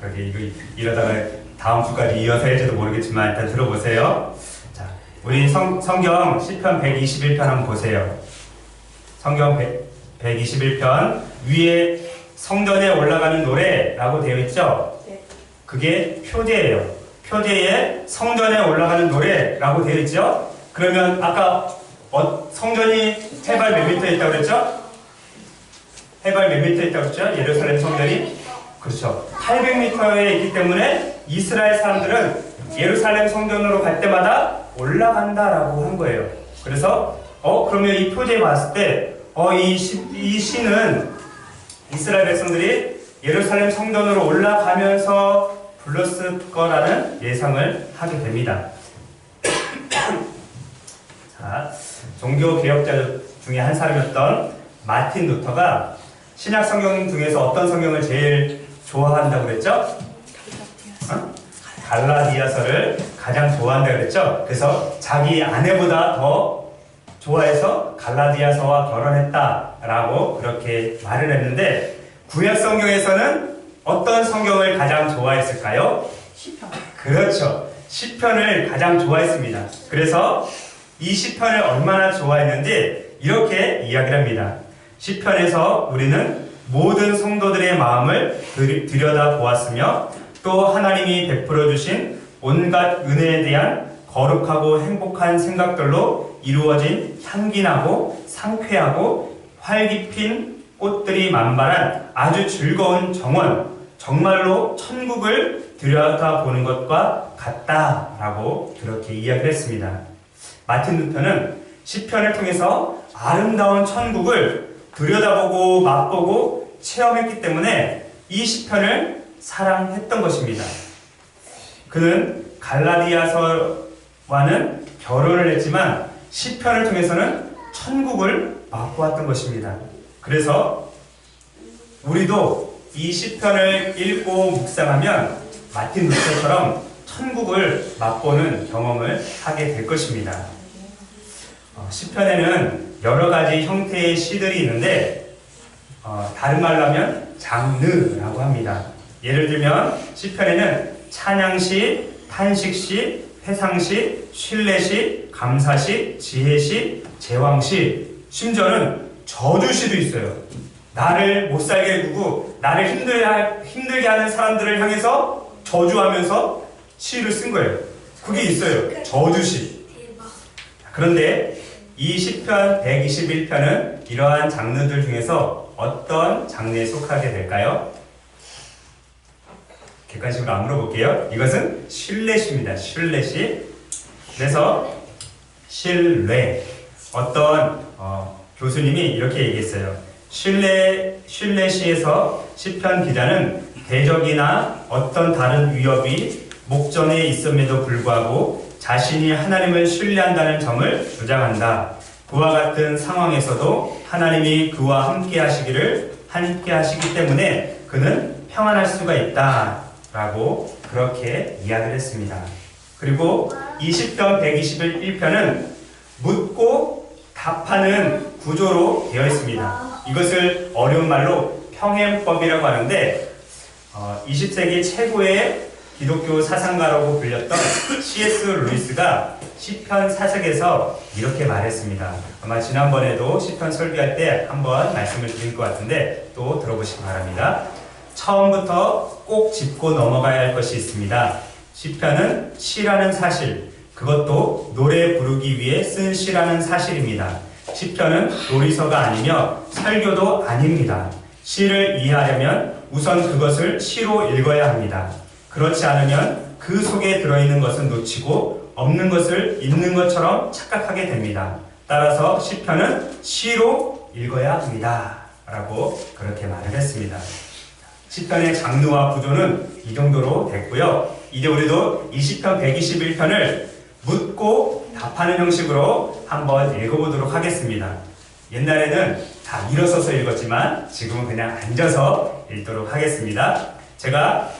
그러게 이거 이러다가 다음 주까지 이어서 할지도 모르겠지만 일단 들어보세요. 자, 우리 성, 성경 시편 121편 한번 보세요. 성경 100, 121편 위에 성전에 올라가는 노래라고 되어 있죠? 네. 그게 표제예요. 표제에 성전에 올라가는 노래라고 되어 있죠? 그러면 아까 어, 성전이 해발 몇 미터 있다고 그랬죠? 해발 몇 미터 있다고 그랬죠? 예루살렘 성전이? 그렇죠. 800m에 있기 때문에 이스라엘 사람들은 예루살렘 성전으로 갈 때마다 올라간다라고 한 거예요. 그래서 어 그러면 이 표제에 봤을 때 어이 이 시는 이스라엘 백성들이 예루살렘 성전으로 올라가면서 불렀을 거라는 예상을 하게 됩니다. 자, 종교 개혁자 중에 한 사람이었던 마틴 루터가 신약 성경 중에서 어떤 성경을 제일 좋아한다고 그랬죠? 어? 갈라디아서를 가장 좋아한다고 그랬죠? 그래서 자기 아내보다 더 좋아해서 갈라디아서와 결혼했다라고 그렇게 말을 했는데 구약 성경에서는 어떤 성경을 가장 좋아했을까요? 시편. 그렇죠. 시편을 가장 좋아했습니다. 그래서 이 시편을 얼마나 좋아했는지 이렇게 이야기를 합니다. 시편에서 우리는 모든 성도들의 마음을 들- 들여다 보았으며 또 하나님이 베풀어 주신 온갖 은혜에 대한 거룩하고 행복한 생각들로 이루어진 향기나고 상쾌하고 활기 핀 꽃들이 만발한 아주 즐거운 정원, 정말로 천국을 들여다 보는 것과 같다라고 그렇게 이야기를 했습니다. 마틴 루터는 시편을 통해서 아름다운 천국을 들여다보고 맛보고 체험했기 때문에 이 시편을 사랑했던 것입니다. 그는 갈라디아서와는 결혼을 했지만 시편을 통해서는 천국을 맛보았던 것입니다. 그래서 우리도 이 시편을 읽고 묵상하면 마틴 루터처럼 천국을 맛보는 경험을 하게 될 것입니다. 어, 시편에는 여러 가지 형태의 시들이 있는데 어, 다른 말로 하면 장르라고 합니다. 예를 들면 시편에는 찬양시, 탄식시, 회상시, 신뢰시, 감사시, 지혜시, 제왕시, 심지어는 저주시도 있어요. 나를 못 살게 구고 나를 힘들, 힘들게 하는 사람들을 향해서 저주하면서 시를 쓴 거예요. 그게 있어요. 저주시. 그런데 이 시편 121편은 이러한 장르들 중에서 어떤 장르에 속하게 될까요? 객관식으로 안 물어볼게요. 이것은 신뢰시입니다. 신뢰시. 그래서 신뢰. 어떤 어, 교수님이 이렇게 얘기했어요. 신뢰 신뢰시에서 시편 기자는 대적이나 어떤 다른 위협이 목전에 있음에도 불구하고 자신이 하나님을 신뢰한다는 점을 주장한다. 그와 같은 상황에서도 하나님이 그와 함께 하시기를 함께 하시기 때문에 그는 평안할 수가 있다. 라고 그렇게 이야기를 했습니다. 그리고 20편 121편은 묻고 답하는 구조로 되어 있습니다. 이것을 어려운 말로 평행법이라고 하는데 어, 20세기 최고의 기독교 사상가라고 불렸던 C.S. 루이스가 시편 사색에서 이렇게 말했습니다. 아마 지난번에도 시편 설교할 때 한번 말씀을 드린 것 같은데 또 들어보시기 바랍니다. 처음부터 꼭 짚고 넘어가야 할 것이 있습니다. 시편은 시라는 사실, 그것도 노래 부르기 위해 쓴 시라는 사실입니다. 시편은 놀이서가 아니며 설교도 아닙니다. 시를 이해하려면 우선 그것을 시로 읽어야 합니다. 그렇지 않으면 그 속에 들어있는 것은 놓치고 없는 것을 있는 것처럼 착각하게 됩니다. 따라서 시편은 시로 읽어야 합니다. 라고 그렇게 말을 했습니다. 시편의 장르와 구조는 이 정도로 됐고요. 이제 우리도 이 시편 121편을 묻고 답하는 형식으로 한번 읽어보도록 하겠습니다. 옛날에는 다 일어서서 읽었지만 지금은 그냥 앉아서 읽도록 하겠습니다. 제가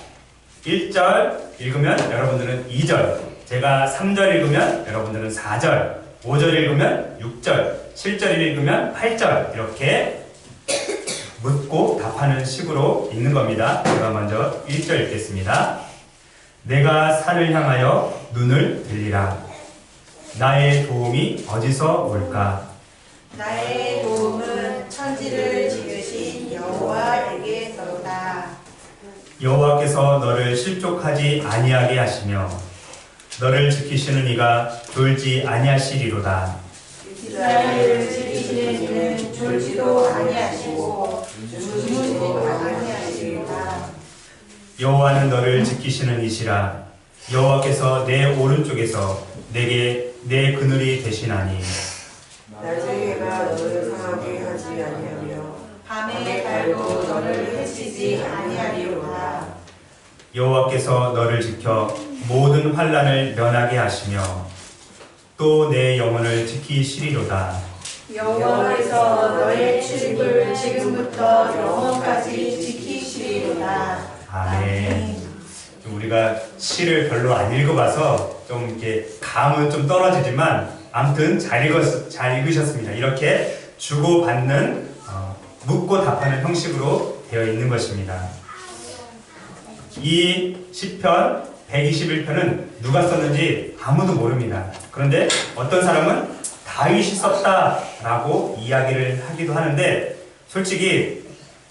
1절 읽으면 여러분들은 2절, 제가 3절 읽으면 여러분들은 4절, 5절 읽으면 6절, 7절 읽으면 8절 이렇게 묻고 답하는 식으로 읽는 겁니다. 제가 먼저 1절 읽겠습니다. 내가 산을 향하여 눈을 들리라. 나의 도움이 어디서 올까? 나의 도움은 천지를 여호와께서 너를 실족하지 아니하게 하시며 너를 지키시는 이가 졸지 아니하시리로다. 이스라엘을 지키시는 이는 졸지도 아니하시고 주무시지도 아니하시리라. 여호와는 너를 지키시는 이시라. 여호와께서 내 오른쪽에서 내게 내 그늘이 되시나니 해가 너를 상하게 하지 아니하며 밤의 달도 너를 해치지 아니하리로다. 여호와께서 너를 지켜 모든 환란을 면하게 하시며 또 내 영혼을 지키시리로다. 여호와께서 너의 출입을 지금부터 영원까지 지키시리로다. 아멘. 좀 우리가 시를 별로 안 읽어봐서 좀 이렇게 감은 좀 떨어지지만 아무튼 잘 읽었 잘 읽으셨습니다. 이렇게 주고 받는 어, 묻고 답하는 형식으로 되어 있는 것입니다. 이 시편 121편은 누가 썼는지 아무도 모릅니다. 그런데 어떤 사람은 다윗이 썼다라고 이야기를 하기도 하는데 솔직히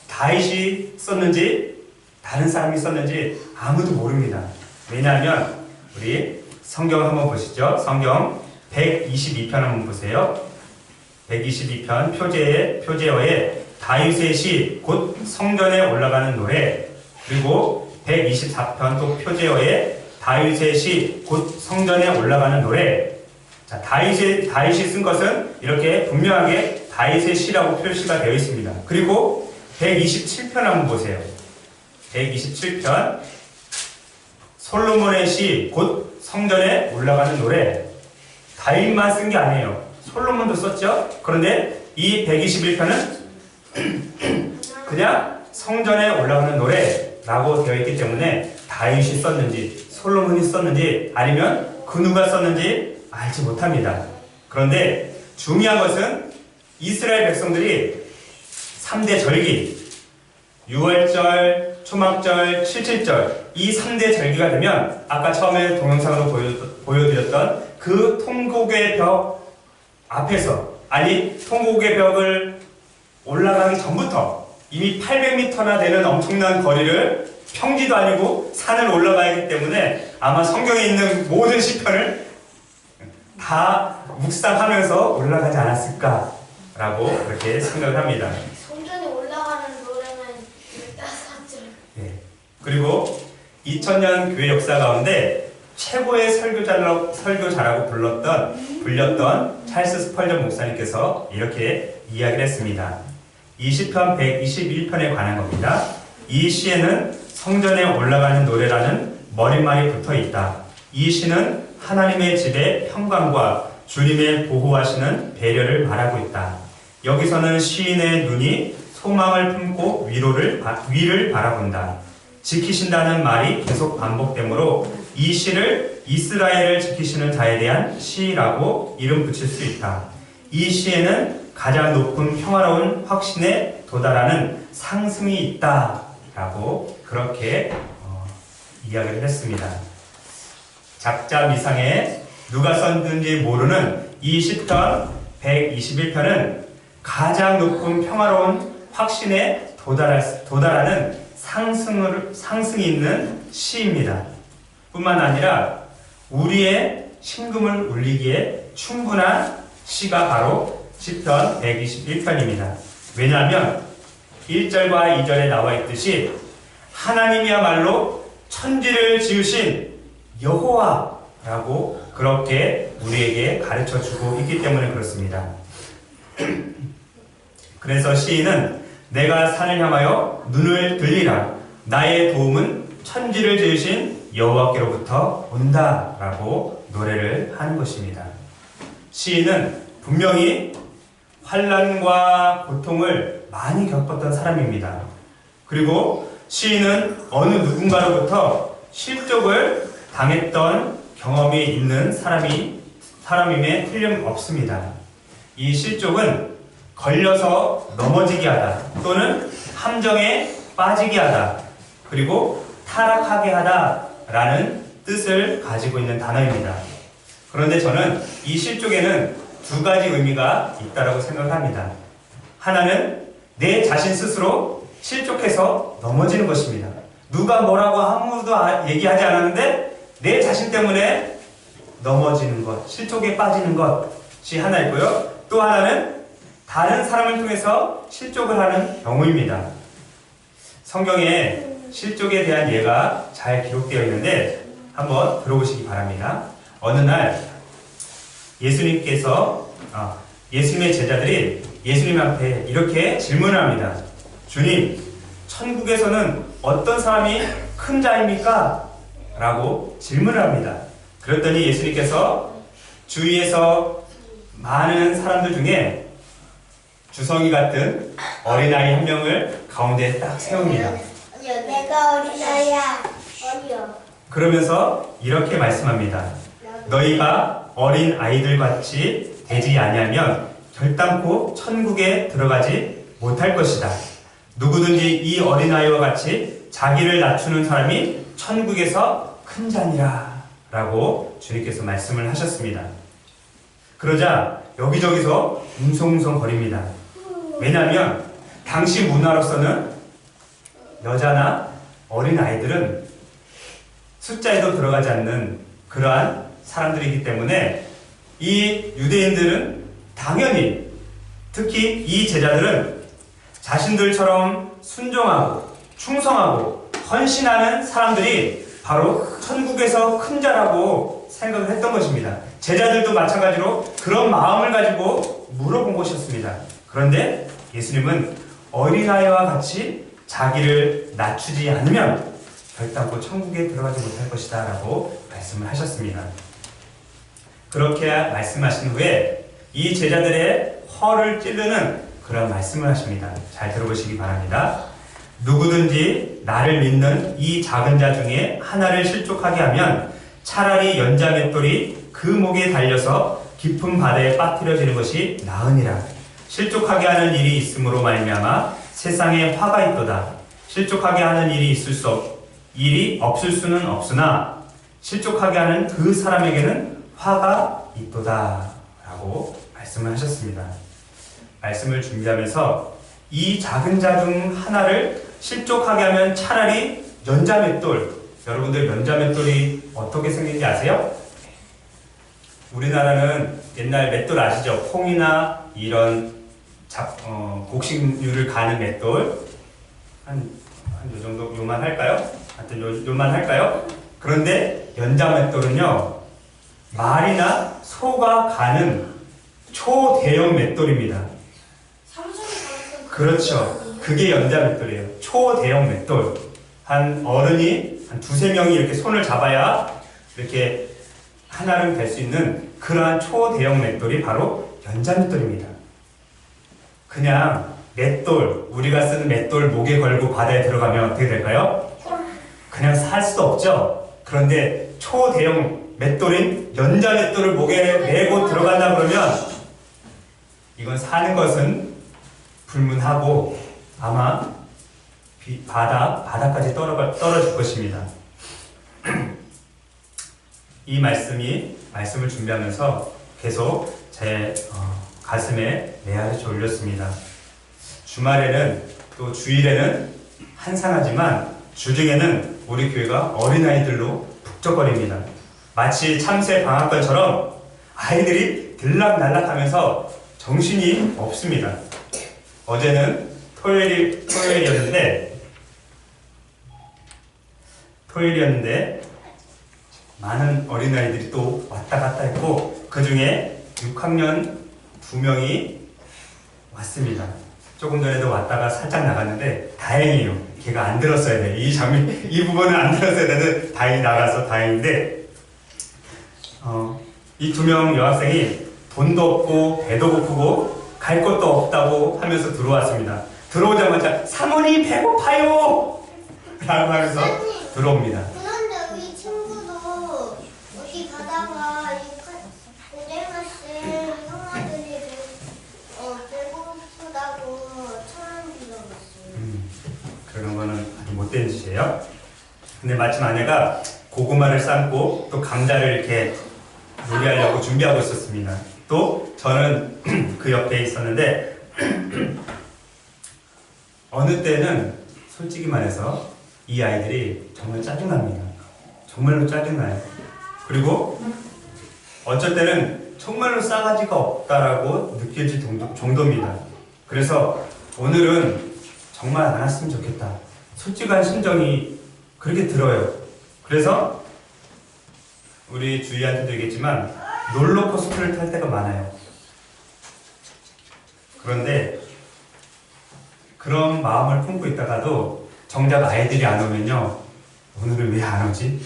다윗이 썼는지 다른 사람이 썼는지 아무도 모릅니다. 왜냐하면 우리 성경 한번 보시죠. 성경 122편 한번 보세요. 122편 표제의 표제어에 다윗의 시곧 성전에 올라가는 노래 그리고 124편 또 표제어에 다윗의 시곧 성전에 올라가는 노래 자 다윗의 다윗이 쓴 것은 이렇게 분명하게 다윗의 시라고 표시가 되어 있습니다. 그리고 127편 한번 보세요. 127편 솔로몬의 시 곧 성전에 올라가는 노래 다윗만 쓴 게 아니에요. 솔로몬도 썼죠. 그런데 이 121편은 그냥 성전에 올라가는 노래라고 되어 있기 때문에 다윗이 썼는지 솔로몬이 썼는지 아니면 그 누가 썼는지 알지 못합니다. 그런데 중요한 것은 이스라엘 백성들이 3대 절기 6월절, 초막절, 77절 이 3대 절기가 되면 아까 처음에 동영상으로 보여, 드렸던그 통곡의 벽 앞에서 아니 통곡의 벽을 올라가기 전부터 이미 800m나 되는 엄청난 거리를 평지도 아니고 산을 올라가야 하기 때문에 아마 성경에 있는 모든 시편을 다 묵상하면서 올라가지 않았을까라고 그렇게 생각을 합니다. 성전에 올라가는 노래는 15절. 예. 그리고 2000년 교회 역사 가운데 최고의 설교자라고, 설교자라고 불렀던, 불렸던 찰스 스펄전 목사님께서 이렇게 이야기를 했습니다. 20편 121편에 관한 겁니다. 이 시에는 성전에 올라가는 노래라는 머릿말이 붙어 있다. 이 시는 하나님의 집의 평강과 주님의 보호하시는 배려를 말하고 있다. 여기서는 시인의 눈이 소망을 품고 위로를, 위를 바라본다. 지키신다는 말이 계속 반복되므로 이 시를 이스라엘을 지키시는 자에 대한 시라고 이름 붙일 수 있다. 이 시에는 가장 높은 평화로운 확신에 도달하는 상승이 있다라고 그렇게 어, 이야기를 했습니다. 작자 미상에 누가 썼는지 모르는 이 시편 121편은 가장 높은 평화로운 확신에 도달할, 도달하는 상승을, 상승이 있는 시입니다. 뿐만 아니라 우리의 심금을 울리기에 충분한 시가 바로 시편 121편입니다. 왜냐하면 1절과 2절에 나와 있듯이 하나님이야말로 천지를 지으신 여호와라고 그렇게 우리에게 가르쳐 주고 있기 때문에 그렇습니다. 그래서 시인은 내가 산을 향하여 눈을 들리라 나의 도움은 천지를 지으신 여호와께로부터 온다라고 노래를 하는 것입니다. 시인은 분명히 환란과 고통을 많이 겪었던 사람입니다. 그리고 시인은 어느 누군가로부터 실족을 당했던 경험이 있는 사람이 사람임에 틀림없습니다. 이 실족은 걸려서 넘어지게 하다 또는 함정에 빠지게 하다 그리고 타락하게 하다 라는 뜻을 가지고 있는 단어입니다. 그런데 저는 이 실족에는 두 가지 의미가 있다라고 생각합니다. 하나는 내 자신 스스로 실족해서 넘어지는 것입니다. 누가 뭐라고 아무도 아- 얘기하지 않았는데 내 자신 때문에 넘어지는 것, 실족에 빠지는 것이 하나 있고요. 또 하나는 다른 사람을 통해서 실족을 하는 경우입니다. 성경에 실족에 대한 예가 잘 기록되어 있는데 한번 들어보시기 바랍니다. 어느 날 예수님께서 아, 예수님의 제자들이 예수님 앞에 이렇게 질문을 합니다. 주님, 천국에서는 어떤 사람이 큰 자입니까? 라고 질문을 합니다. 그랬더니 예수님께서 주위에서 많은 사람들 중에 주성이 같은 어린아이 한 명을 가운데 딱 세웁니다. 내가 어린아이야. 어려. 그러면서 이렇게 말씀합니다. 너희가 어린 아이들 같이 되지 아니하면 결단코 천국에 들어가지 못할 것이다. 누구든지 이 어린 아이와 같이 자기를 낮추는 사람이 천국에서 큰 자니라. 라고 주님께서 말씀을 하셨습니다. 그러자 여기저기서 웅성웅성 거립니다. 왜냐하면 당시 문화로서는 여자나 어린 아이들은 숫자에도 들어가지 않는 그러한 사람들이기 때문에 이 유대인들은 당연히 특히 이 제자들은 자신들처럼 순종하고 충성하고 헌신하는 사람들이 바로 천국에서 큰 자라고 생각을 했던 것입니다. 제자들도 마찬가지로 그런 마음을 가지고 물어본 것이었습니다. 그런데 예수님은 어린아이와 같이 자기를 낮추지 않으면 결단코 천국에 들어가지 못할 것이다 라고 말씀을 하셨습니다. 그렇게 말씀하신 후에 이 제자들의 허를 찌르는 그런 말씀을 하십니다. 잘 들어보시기 바랍니다. 누구든지 나를 믿는 이 작은 자 중에 하나를 실족하게 하면 차라리 연자 맷돌이 그 목에 달려서 깊은 바다에 빠뜨려지는 것이 나으니라. 실족하게 하는 일이 있으므로 말미암아 세상에 화가 있도다. 실족하게 하는 일이 있을 수 없, 일이 없을 수는 없으나 실족하게 하는 그 사람에게는 화가 있도다. 라고 말씀을 하셨습니다. 말씀을 준비하면서 이 작은 자 중 하나를 실족하게 하면 차라리 연자 맷돌. 여러분들 연자 맷돌이 어떻게 생긴지 아세요? 우리나라는 옛날 맷돌 아시죠? 콩이나 이런 잡, 어, 곡식류를 가는 맷돌. 한, 한 요 정도, 요만 할까요? 하여튼 요, 요만 할까요? 그런데 연자 맷돌은요, 말이나 소가 가는 초대형 맷돌입니다. 그렇죠. 그게 연자 맷돌이에요. 초대형 맷돌. 한 어른이 한 두세 명이 이렇게 손을 잡아야 이렇게 하나를 될 수 있는 그러한 초대형 맷돌이 바로 연자 맷돌입니다. 그냥 맷돌, 우리가 쓰는 맷돌 목에 걸고 바다에 들어가면 어떻게 될까요? 그냥 살 수도 없죠. 그런데 초대형 맷돌인 연자 맷돌을 목에 메고 들어간다 그러면 이건 사는 것은 불문하고 아마 비- 바다 바다까지 떨어가, 떨어질 것입니다. 이 말씀이 말씀을 준비하면서 계속 제 어, 가슴에 메아리 올렸습니다. 주말에는 또 주일에는 한산하지만 주중에는 우리 교회가 어린아이들로 북적거립니다. 마치 참새 방학간처럼 아이들이 들락날락하면서 정신이 없습니다. 어제는 토요일, 토요일이었는데, 토요일이었는데, 많은 어린아이들이 또 왔다 갔다 했고, 그 중에 6학년 두 명이 왔습니다. 조금 전에도 왔다가 살짝 나갔는데, 다행이에요. 걔가 안 들었어야 돼. 이 장면, 이 부분은 안 들었어야 되는데, 다행히 나가서 다행인데, 어, 이 두 명 여학생이 돈도 없고 배도 고프고 갈 곳도 없다고 하면서 들어왔습니다. 들어오자마자 사모님 배고파요! 라고 하면서 들어옵니다. 그런데 우리 친구도 어디 가다가 고생하신 형아들이 어, 배고프다고 천원 빌려갔어요. 음, 그런 거는 아주 못된 짓이에요. 근데 마침 아내가 고구마를 삶고 또 감자를 이렇게 요리하려고 준비하고 있었습니다. 또 저는 그 옆에 있었는데 어느 때는 솔직히 말해서 이 아이들이 정말 짜증납니다. 정말로 짜증나요. 그리고 어쩔 때는 정말로 싸가지가 없다라고 느껴질 정도, 정도입니다. 그래서 오늘은 정말 안 왔으면 좋겠다. 솔직한 심정이 그렇게 들어요. 그래서 우리 주희한테도 얘기했지만 롤러코스터를 탈 때가 많아요. 그런데 그런 마음을 품고 있다가도 정작 아이들이 안 오면요. 오늘은 왜 안 오지?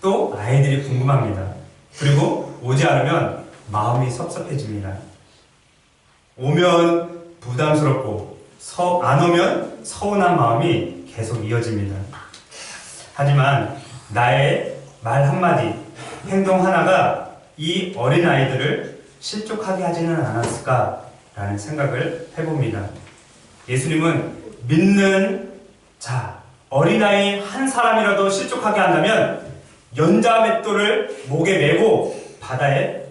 또 아이들이 궁금합니다. 그리고 오지 않으면 마음이 섭섭해집니다. 오면 부담스럽고 서, 안 오면 서운한 마음이 계속 이어집니다. 하지만 나의 말 한마디, 행동 하나가 이 어린 아이들을 실족하게 하지는 않았을까라는 생각을 해봅니다. 예수님은 믿는 자, 어린아이 한 사람이라도 실족하게 한다면 연자 맷돌을 목에 메고 바다에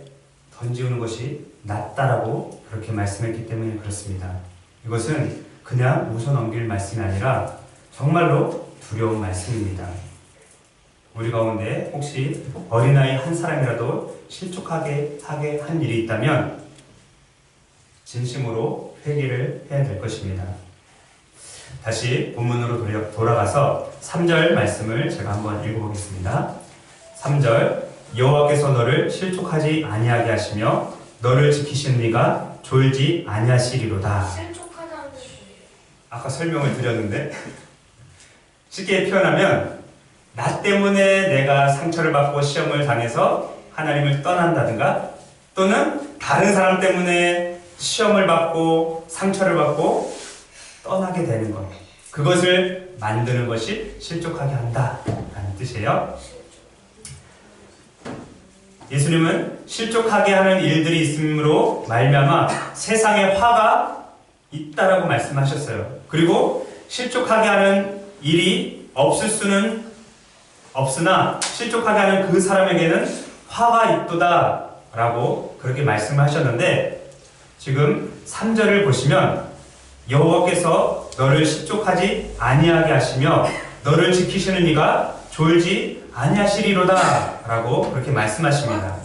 던지우는 것이 낫다라고 그렇게 말씀했기 때문에 그렇습니다. 이것은 그냥 웃어 넘길 말씀이 아니라 정말로 두려운 말씀입니다. 우리 가운데 혹시 어린아이 한 사람이라도 실족하게 하게 한 일이 있다면 진심으로 회개를 해야 될 것입니다. 다시 본문으로 돌아가서 3절 말씀을 제가 한번 읽어보겠습니다. 3절 여호와께서 너를 실족하지 아니하게 하시며 너를 지키시는 이가 졸지 아니하시리로다. 아까 설명을 드렸는데 쉽게 표현하면 나 때문에 내가 상처를 받고 시험을 당해서 하나님을 떠난다든가 또는 다른 사람 때문에 시험을 받고 상처를 받고 떠나게 되는 것 그것을 만드는 것이 실족하게 한다라는 뜻이에요. 예수님은 실족하게 하는 일들이 있으므로 말미암아 세상에 화가 있다라고 말씀하셨어요. 그리고 실족하게 하는 일이 없을 수는 없으나 실족하게 하는 그 사람에게는 화가 있도다 라고 그렇게 말씀하셨는데 지금 3절을 보시면 여호와께서 너를 실족하지 아니하게 하시며 너를 지키시는 이가 졸지 아니하시리로다 라고 그렇게 말씀하십니다.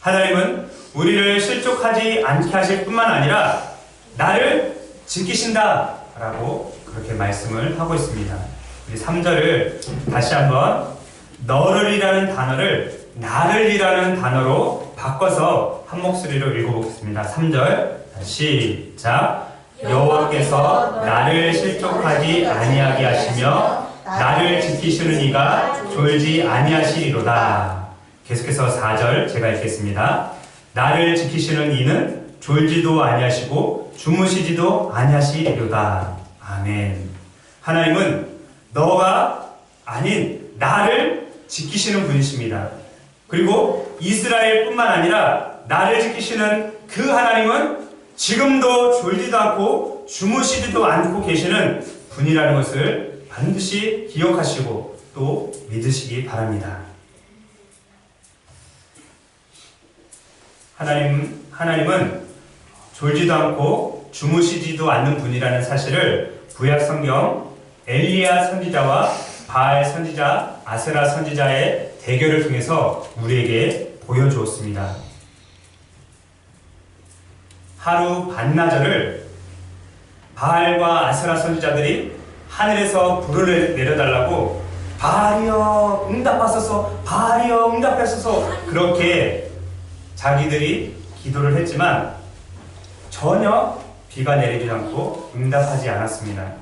하나님은 우리를 실족하지 않게 하실 뿐만 아니라 나를 지키신다 라고 그렇게 말씀을 하고 있습니다. 우리 3절을 다시 한번 너를이라는 단어를 나를이라는 단어로 바꿔서 한 목소리로 읽어보겠습니다. 3절 시작 여호와께서 나를 실족하지 아니하게 하시며 나를 지키시는 이가 졸지 아니하시리로다. 계속해서 4절 제가 읽겠습니다. 나를 지키시는 이는 졸지도 아니하시고 주무시지도 아니하시리로다. 아멘. 하나님은 너가 아닌 나를 지키시는 분이십니다. 그리고 이스라엘뿐만 아니라 나를 지키시는 그 하나님은 지금도 졸지도 않고 주무시지도 않고 계시는 분이라는 것을 반드시 기억하시고 또 믿으시기 바랍니다. 하나님, 하나님은 졸지도 않고 주무시지도 않는 분이라는 사실을 구약 성경 엘리야 선지자와 바알 선지자, 아세라 선지자의 대결을 통해서 우리에게 보여주었습니다. 하루 반나절을 바알과 아세라 선지자들이 하늘에서 불을 내려달라고 바알이여 응답하소서 바알이여 응답하소서 그렇게 자기들이 기도를 했지만 전혀 비가 내리지 않고 응답하지 않았습니다.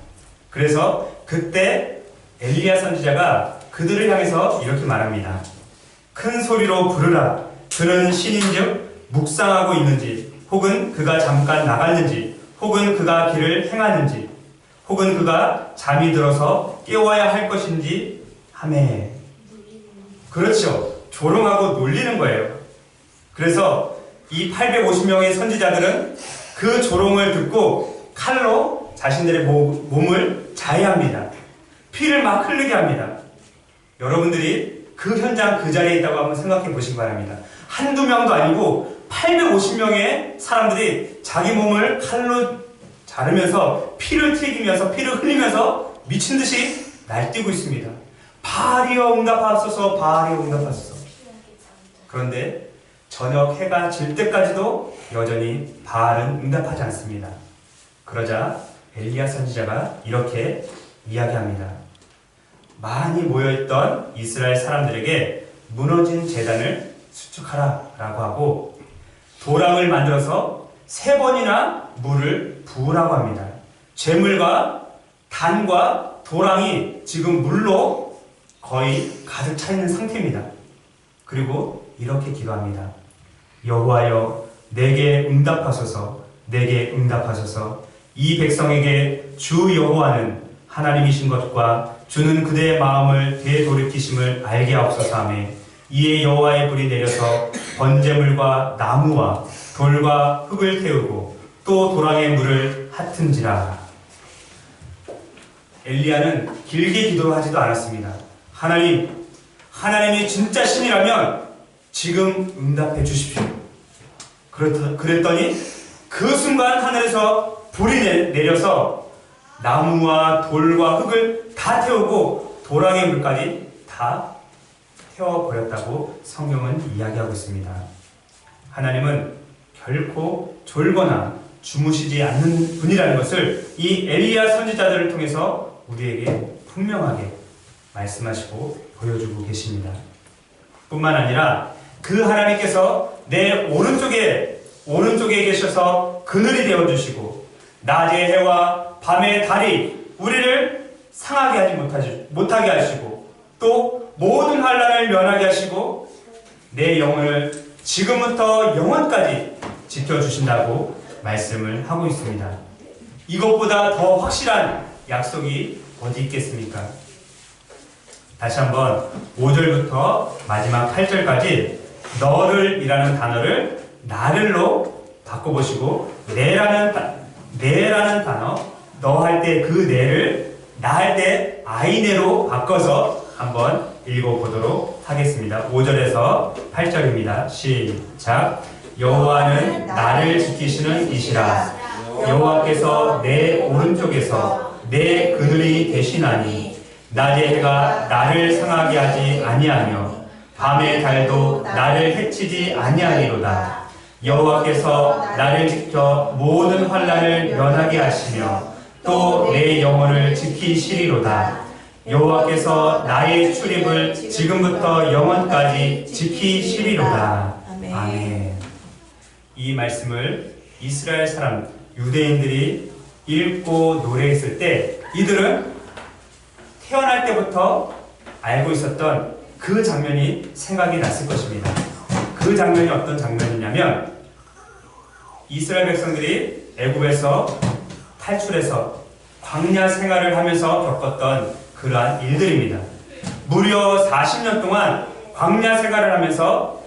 그래서 그때 엘리야 선지자가 그들을 향해서 이렇게 말합니다. 큰 소리로 부르라. 그는 신인즉 묵상하고 있는지, 혹은 그가 잠깐 나갔는지, 혹은 그가 길을 행하는지, 혹은 그가 잠이 들어서 깨워야 할 것인지 하매. 그렇죠. 조롱하고 놀리는 거예요. 그래서 이 850명의 선지자들은 그 조롱을 듣고 칼로 자신들의 모- 몸을 자해합니다. 피를 막 흐르게 합니다. 여러분들이 그 현장 그 자리에 있다고 한번 생각해 보시기 바랍니다. 한두 명도 아니고 850명의 사람들이 자기 몸을 칼로 자르면서 피를 튀기면서 피를 흘리면서 미친 듯이 날뛰고 있습니다. 바알이여 응답하소서 바알이여 응답하소서 그런데 저녁 해가 질 때까지도 여전히 바알은 응답하지 않습니다. 그러자 엘리야 선지자가 이렇게 이야기합니다. 많이 모여있던 이스라엘 사람들에게 무너진 재단을 수축하라 라고 하고 도랑을 만들어서 세 번이나 물을 부으라고 합니다. 재물과 단과 도랑이 지금 물로 거의 가득 차 있는 상태입니다. 그리고 이렇게 기도합니다. 여호와여 내게 응답하소서 내게 응답하소서 이 백성에게 주 여호와는 하나님이신 것과 주는 그대의 마음을 되돌이키심을 알게 하옵소서 하며 이에 여호와의 불이 내려서 번제물과 나무와 돌과 흙을 태우고 또 도랑의 물을 핫은지라 엘리야는 길게 기도하지도 않았습니다. 하나님, 하나님이 진짜 신이라면 지금 응답해 주십시오. 그랬더- 그랬더니 그 순간 하늘에서 불이 내- 내려서 나무와 돌과 흙을 다 태우고 도랑의 물까지 다 태워버렸다고 성경은 이야기하고 있습니다. 하나님은 결코 졸거나 주무시지 않는 분이라는 것을 이 엘리야 선지자들을 통해서 우리에게 분명하게 말씀하시고 보여주고 계십니다. 뿐만 아니라 그 하나님께서 내 오른쪽에 오른쪽에 계셔서 그늘이 되어 주시고 낮의 해와 밤의 달이 우리를 상하게 하지 못하시, 못하게 하시고 또 모든 환란을 면하게 하시고 내 영혼을 지금부터 영원까지 지켜주신다고 말씀을 하고 있습니다. 이것보다 더 확실한 약속이 어디 있겠습니까? 다시 한번 5절부터 마지막 8절까지 너를 이라는 단어를 나를로 바꿔보시고 내라는 다- 내라는 단어 너 할 때 그 내를 나 할 때 아이네로 바꿔서 한번 읽어보도록 하겠습니다. 5절에서 8절입니다. 시작 여호와는 나를 지키시는 이시라 여호와께서 내 오른쪽에서 내 그늘이 되시나니 낮의 해가 나를 상하게 하지 아니하며 밤의 달도 나를 해치지 아니하리로다 여호와께서 나를 지켜 모든 환란을 면하게 하시며 또 내 영혼을 지키시리로다 여호와께서 나의 출입을 지금부터 영원까지 지키시리로다 아멘. 아멘 이 말씀을 이스라엘 사람 유대인들이 읽고 노래했을 때 이들은 태어날 때부터 알고 있었던 그 장면이 생각이 났을 것입니다. 그 장면이 어떤 장면이냐면 이스라엘 백성들이 애굽에서 탈출해서 광야 생활을 하면서 겪었던 그러한 일들입니다. 무려 40년 동안 광야 생활을 하면서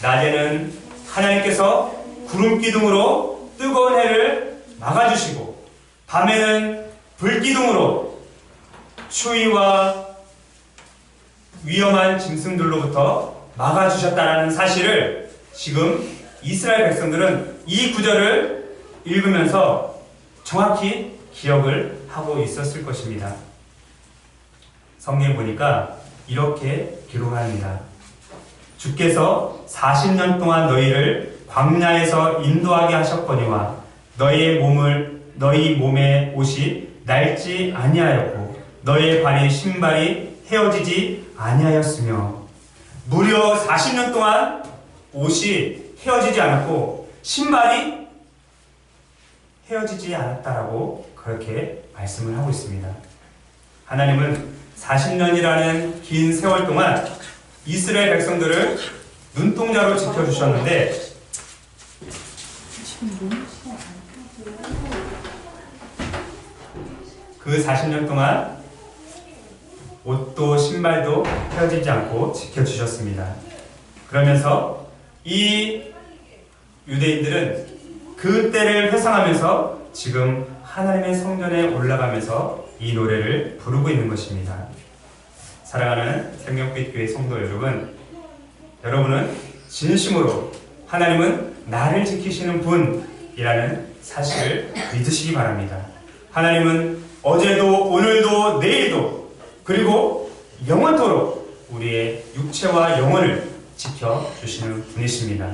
낮에는 하나님께서 구름 기둥으로 뜨거운 해를 막아주시고 밤에는 불 기둥으로 추위와 위험한 짐승들로부터 막아주셨다라는 사실을 지금 이스라엘 백성들은 이 구절을 읽으면서 정확히 기억을 하고 있었을 것입니다. 성경에 보니까 이렇게 기록합니다. 주께서 40년 동안 너희를 광야에서 인도하게 하셨거니와 너희의 몸을 너희 몸의 옷이 낡지 아니하였고 너희의 발이 신발이 헤어지지 아니하였으며 무려 40년 동안 옷이 헤어지지 않았고 신발이 헤어지지 않았다라고 그렇게 말씀을 하고 있습니다. 하나님은 40년이라는 긴 세월 동안 이스라엘 백성들을 눈동자로 지켜주셨는데 그 40년 동안 옷도 신발도 헤어지지 않고 지켜주셨습니다. 그러면서 이 유대인들은 그 때를 회상하면서 지금 하나님의 성전에 올라가면서 이 노래를 부르고 있는 것입니다. 사랑하는 생명빛 교회 성도 여러분, 여러분은 진심으로 하나님은 나를 지키시는 분이라는 사실을 믿으시기 바랍니다. 하나님은 어제도 오늘도 내일도 그리고 영원토록 우리의 육체와 영혼을 지켜 주시는 분이십니다.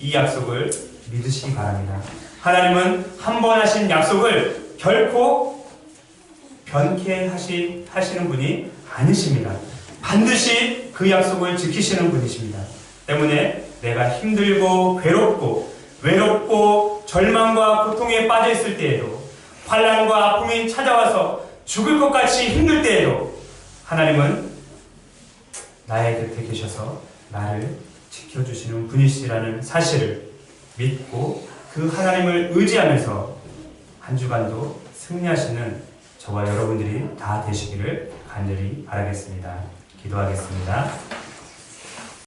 이 약속을 믿으시기 바랍니다. 하나님은 한 번 하신 약속을 결코 변케 하시, 하시는 분이 아니십니다. 반드시 그 약속을 지키시는 분이십니다. 때문에 내가 힘들고 괴롭고 외롭고 절망과 고통에 빠져 있을 때에도 환란과 아픔이 찾아와서 죽을 것 같이 힘들 때에도 하나님은 나의 곁에 계셔서 나를 지켜주시는 분이시라는 사실을 믿고 그 하나님을 의지하면서 한 주간도 승리하시는 저와 여러분들이 다 되시기를 간절히 바라겠습니다. 기도하겠습니다.